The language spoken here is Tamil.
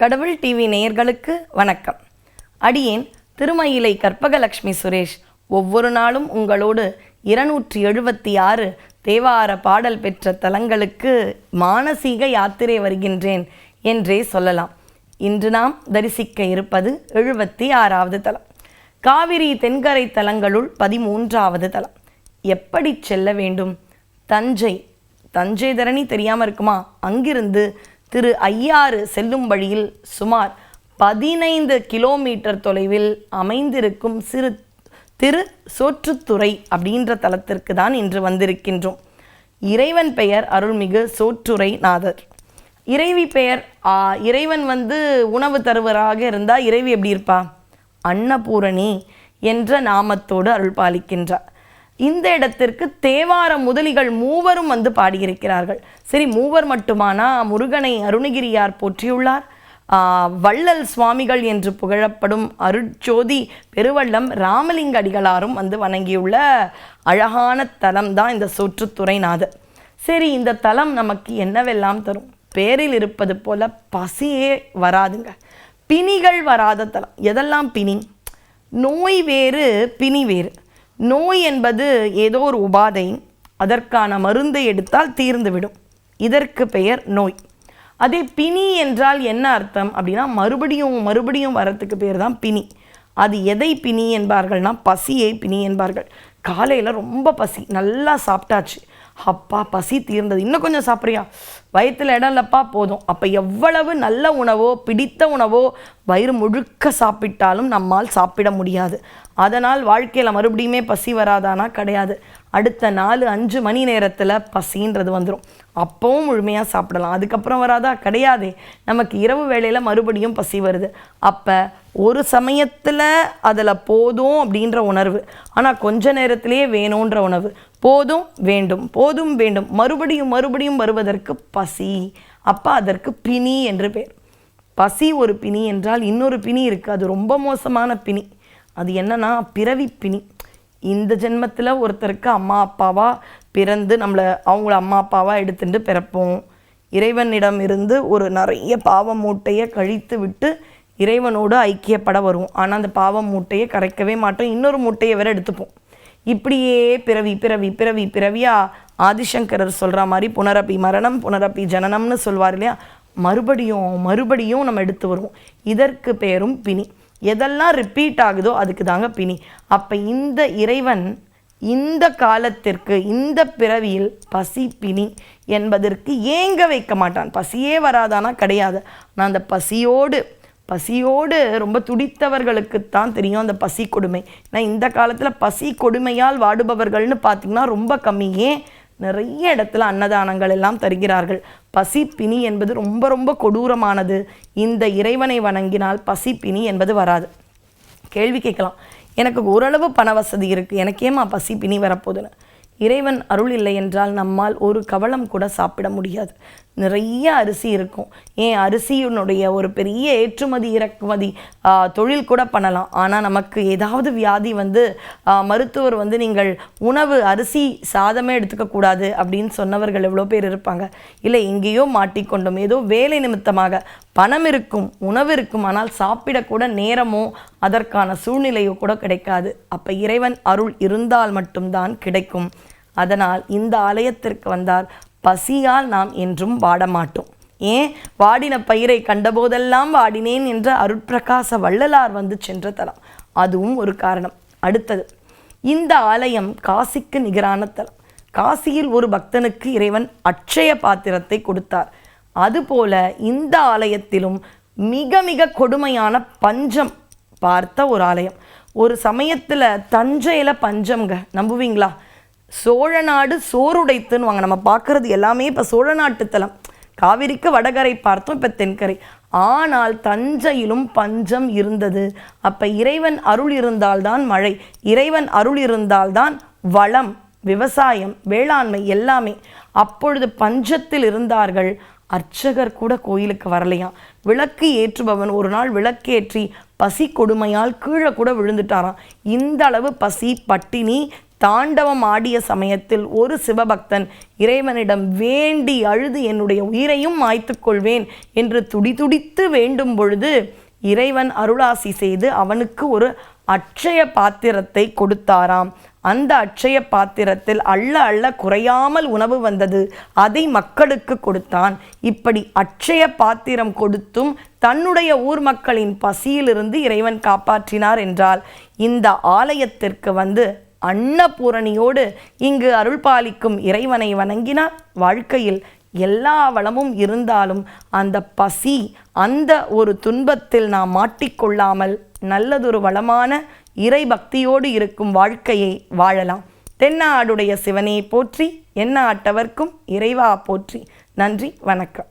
கடவுள் டிவி நேயர்களுக்கு வணக்கம். அடியேன் திருமயிலை கற்பகலட்சுமி சுரேஷ் ஒவ்வொரு நாளும் உங்களோடு இருநூற்றி எழுபத்தி ஆறு தேவார பாடல் பெற்ற தலங்களுக்கு மானசீக யாத்திரை வருகின்றேன் என்றே சொல்லலாம். இன்று நாம் தரிசிக்க இருப்பது எழுபத்தி ஆறாவது தலம். காவிரி தென்கரை தலங்களுள் பதிமூன்றாவது தலம். எப்படி செல்ல வேண்டும்? தஞ்சை தஞ்சை தரணி தெரியாமல் இருக்குமா? அங்கிருந்து திரு ஐயாறு செல்லும் வழியில் சுமார் பதினைந்து கிலோமீட்டர் தொலைவில் அமைந்திருக்கும் சிறு திரு சோற்றுத்துறை அப்படின்ற தலத்திற்கு தான் இன்று வந்திருக்கின்றோம். இறைவன் பெயர் அருள்மிகு சோற்றுரை நாதர் இறைவி பெயர் இறைவன் வந்து உணவு தருவராக இருந்தால் இறைவி எப்படி இருப்பா? அன்னபூரணி என்ற நாமத்தோடு அருள் பாலிக்கின்றார் இந்த இடத்திற்கு தேவார முதலிகள் மூவரும் வந்து பாடியிருக்கிறார்கள். சரி மூவர் மட்டுமானா? முருகனை அருணகிரியார் போற்றியுள்ளார். வள்ளல் சுவாமிகள் என்று புகழப்படும் அருட்சோதி பெருவள்ளம் ராமலிங்க அடிகளாரும் வந்து வணங்கியுள்ள அழகான தலம் தான் இந்த சொற்றுத்துறைநாதர் சரி இந்த தலம் நமக்கு என்னவெல்லாம் தரும்? பேரில் இருப்பது போல பசியே வராதுங்க. பிணிகள் வராத தலம். எதெல்லாம் பிணி? நோய் வேறு பிணி வேறு. நோய் என்பது ஏதோ ஒரு உபாதை. அதற்கான மருந்தை எடுத்தால் தீர்ந்துவிடும். இதற்கு பெயர் நோய். அதே பிணி என்றால் என்ன அர்த்தம் அப்படின்னா மறுபடியும் மறுபடியும் வரத்துக்கு பேர் தான் பிணி. அது எதை பிணி என்பார்கள்னா பசியை பிணி என்பார்கள். காலையில் ரொம்ப பசி நல்லா சாப்பிட்டாச்சு. அப்பா பசி தீர்ந்தது. இன்னும் கொஞ்சம் சாப்பிட்றியா? வயிற்றில் இடம் இல்லப்பா போதும். அப்போ எவ்வளவு நல்ல உணவோ பிடித்த உணவோ வயிறு முழுக்க சாப்பிட்டாலும் நம்மால் சாப்பிட முடியாது. அதனால் வாழ்க்கையில் மறுபடியுமே பசி வராதானா? கிடையாது. அடுத்த நாலு அஞ்சு மணி நேரத்தில் பசின்றது வந்துடும் அப்பவும் முழுமையாக சாப்பிடலாம். அதுக்கப்புறம் வராதா? கிடையாதே. நமக்கு இரவு வேளையில் மறுபடியும் பசி வருது. அப்போ ஒரு சமயத்தில் அதில் போதும் அப்படின்ற உணர்வு. ஆனால் கொஞ்ச நேரத்திலேயே வேணுன்ற உணவு. போதும் வேண்டும். போதும் வேண்டும். மறுபடியும் மறுபடியும் வருவதற்கு பசி. அப்போ அதற்கு பிணி என்று பேர். பசி ஒரு பிணி என்றால் இன்னொரு பிணி இருக்குது அது ரொம்ப மோசமான பிணி. அது என்னன்னா பிறவி பிணி. இந்த ஜென்மத்தில் ஒருத்தருக்கு அம்மா அப்பாவாக பிறந்து நம்மளை அவங்கள அம்மா அப்பாவாக எடுத்துட்டு பிறப்போம். இறைவனிடம் இருந்து ஒரு நிறைய பாவ மூட்டையை கழித்து விட்டு இறைவனோடு ஐக்கியப்பட வருவோம் ஆனால் அந்த பாவ மூட்டையை கரைக்கவே மாட்டோம். இன்னொரு மூட்டையை வேற எடுத்துப்போம். இப்படியே பிறவி பிறவி பிறவி பிறவியா ஆதிசங்கரர் சொல்கிற மாதிரி புனரப்பி மரணம் புனரப்பி ஜனனம்னு சொல்வார் இல்லையா? மறுபடியும் மறுபடியும் நம்ம எடுத்து வருவோம். இதற்கு பேரும் பிணி. எதெல்லாம் ரிப்பீட் ஆகுதோ அதுக்கு தாங்க பிணி. அப்போ இந்த இறைவன் இந்த காலத்திற்கு இந்த பிறவியில் பசி பிணி என்பதற்கு ஏங்க வைக்க மாட்டான்? பசியே வராதானா? கிடையாது. நான் அந்த பசியோடு பசியோடு ரொம்ப துடித்தவர்களுக்குத்தான் தெரியும் அந்த பசி கொடுமை. ஏன்னா இந்த காலத்தில் பசி கொடுமையால் வாடுபவர்கள்னு பார்த்திங்கன்னா ரொம்ப கம்மி ஏன் நிறைய இடத்துல அன்னதானங்கள் எல்லாம் தருகிறார்கள். பசி பிணி என்பது ரொம்ப ரொம்ப கொடூரமானது. இந்த இறைவனை வணங்கினால் பசி பிணி என்பது வராது. கேள்வி கேட்கலாம். எனக்கு ஓரளவு பண வசதி இருக்குது எனக்கேமா பசி பிணி வரப்போகுதுன்னு? இறைவன் அருள் இல்லை என்றால் நம்மால் ஒரு கவளம் கூட சாப்பிட முடியாது. நிறைய அரிசி இருக்கும். ஏன்? அரிசியினுடைய ஒரு பெரிய ஏற்றுமதி இறக்குமதி தொழில் கூட பண்ணலாம். ஆனால் நமக்கு ஏதாவது வியாதி வந்து மருத்துவர் வந்து நீங்கள் உணவு அரிசி சாதமே எடுத்துக்கக்கூடாது அப்படின்னு சொன்னவர்கள் எவ்வளோ பேர் இருப்பாங்க. இல்லை எங்கேயோ மாட்டிக்கொண்டோம். ஏதோ வேலை நிமித்தமாக பணம் இருக்கும் உணவு இருக்கும் ஆனால் சாப்பிடக்கூட நேரமோ அதற்கான சூழ்நிலையோ கூட கிடைக்காது. அப்போ இறைவன் அருள் இருந்தால் மட்டும்தான் கிடைக்கும். அதனால் இந்த ஆலயத்திற்கு வந்தால் பசியால் நாம் என்றும் வாடமாட்டோம். ஏன்? வாடின பயிரை கண்டபோதெல்லாம் வாடினேன் என்ற அருட்பிரகாச வள்ளலார் வந்து சென்ற தலம். அதுவும் ஒரு காரணம். அடுத்தது இந்த ஆலயம் காசிக்கு நிகரான தலம். காசியில் ஒரு பக்தனுக்கு இறைவன் அட்சய பாத்திரத்தை கொடுத்தார். அதுபோல இந்த ஆலயத்திலும் மிக மிக கொடுமையான பஞ்சம் பார்த்த ஒரு ஆலயம். ஒரு சமயத்தில் தஞ்சையில் பஞ்சம்ங்க. நம்புவீங்களா? சோழ நாடு சோறுடைத்துன்னு வாங்க. நம்ம பார்க்குறது எல்லாமே இப்போ சோழ நாட்டு தலம். காவிரிக்கு வடகரை பார்த்தோம் இப்போ தென்கரை. ஆனால் தஞ்சையிலும் பஞ்சம் இருந்தது. அப்போ இறைவன் அருள் இருந்தால்தான் மழை. இறைவன் அருள் இருந்தால்தான் வளம் விவசாயம் வேளாண்மை எல்லாமே. அப்பொழுது பஞ்சத்தில் இருந்தார்கள். அர்ச்சகர் கூட கோயிலுக்கு வரலையாம். விளக்கு ஏற்றுபவன் ஒரு நாள் விளக்கேற்றி பசி கொடுமையால் கீழே கூட விழுந்துட்டாராம். இந்த அளவு பசி பட்டினி தாண்டவம் ஆடிய சமயத்தில் ஒரு சிவபக்தன் இறைவனிடம் வேண்டி அழுது என்னுடைய உயிரையும் மாய்த்துக்கொள்வேன் என்று துடிதுடித்து வேண்டும் பொழுது இறைவன் அருளாசி செய்து அவனுக்கு ஒரு அட்சய பாத்திரத்தை கொடுத்தாராம். அந்த அட்சய பாத்திரத்தில் அள்ள அள்ள குறையாமல் உணவு வந்தது. அதை மக்களுக்கு கொடுத்தான். இப்படி அட்சய பாத்திரம் கொடுத்தும் தன்னுடைய ஊர் மக்களின் பசியிலிருந்து இறைவன் காப்பாற்றினார் என்றால் இந்த ஆலயத்திற்கு வந்து அன்னபூரணியோடு இங்கு அருள் பாலிக்கும் இறைவனை வணங்கினால் வாழ்க்கையில் எல்லா வளமும் இருந்தாலும் அந்த பசி அந்த ஒரு துன்பத்தில் நாம் மாட்டிக்கொள்ளாமல் நல்லதொரு வளமான இறை பக்தியோடு இருக்கும் வாழ்க்கையை வாழலாம். தென்னாடுடைய சிவனையை போற்றி என்ன ஆட்டவர்க்கும் இறைவா போற்றி. நன்றி வணக்கம்.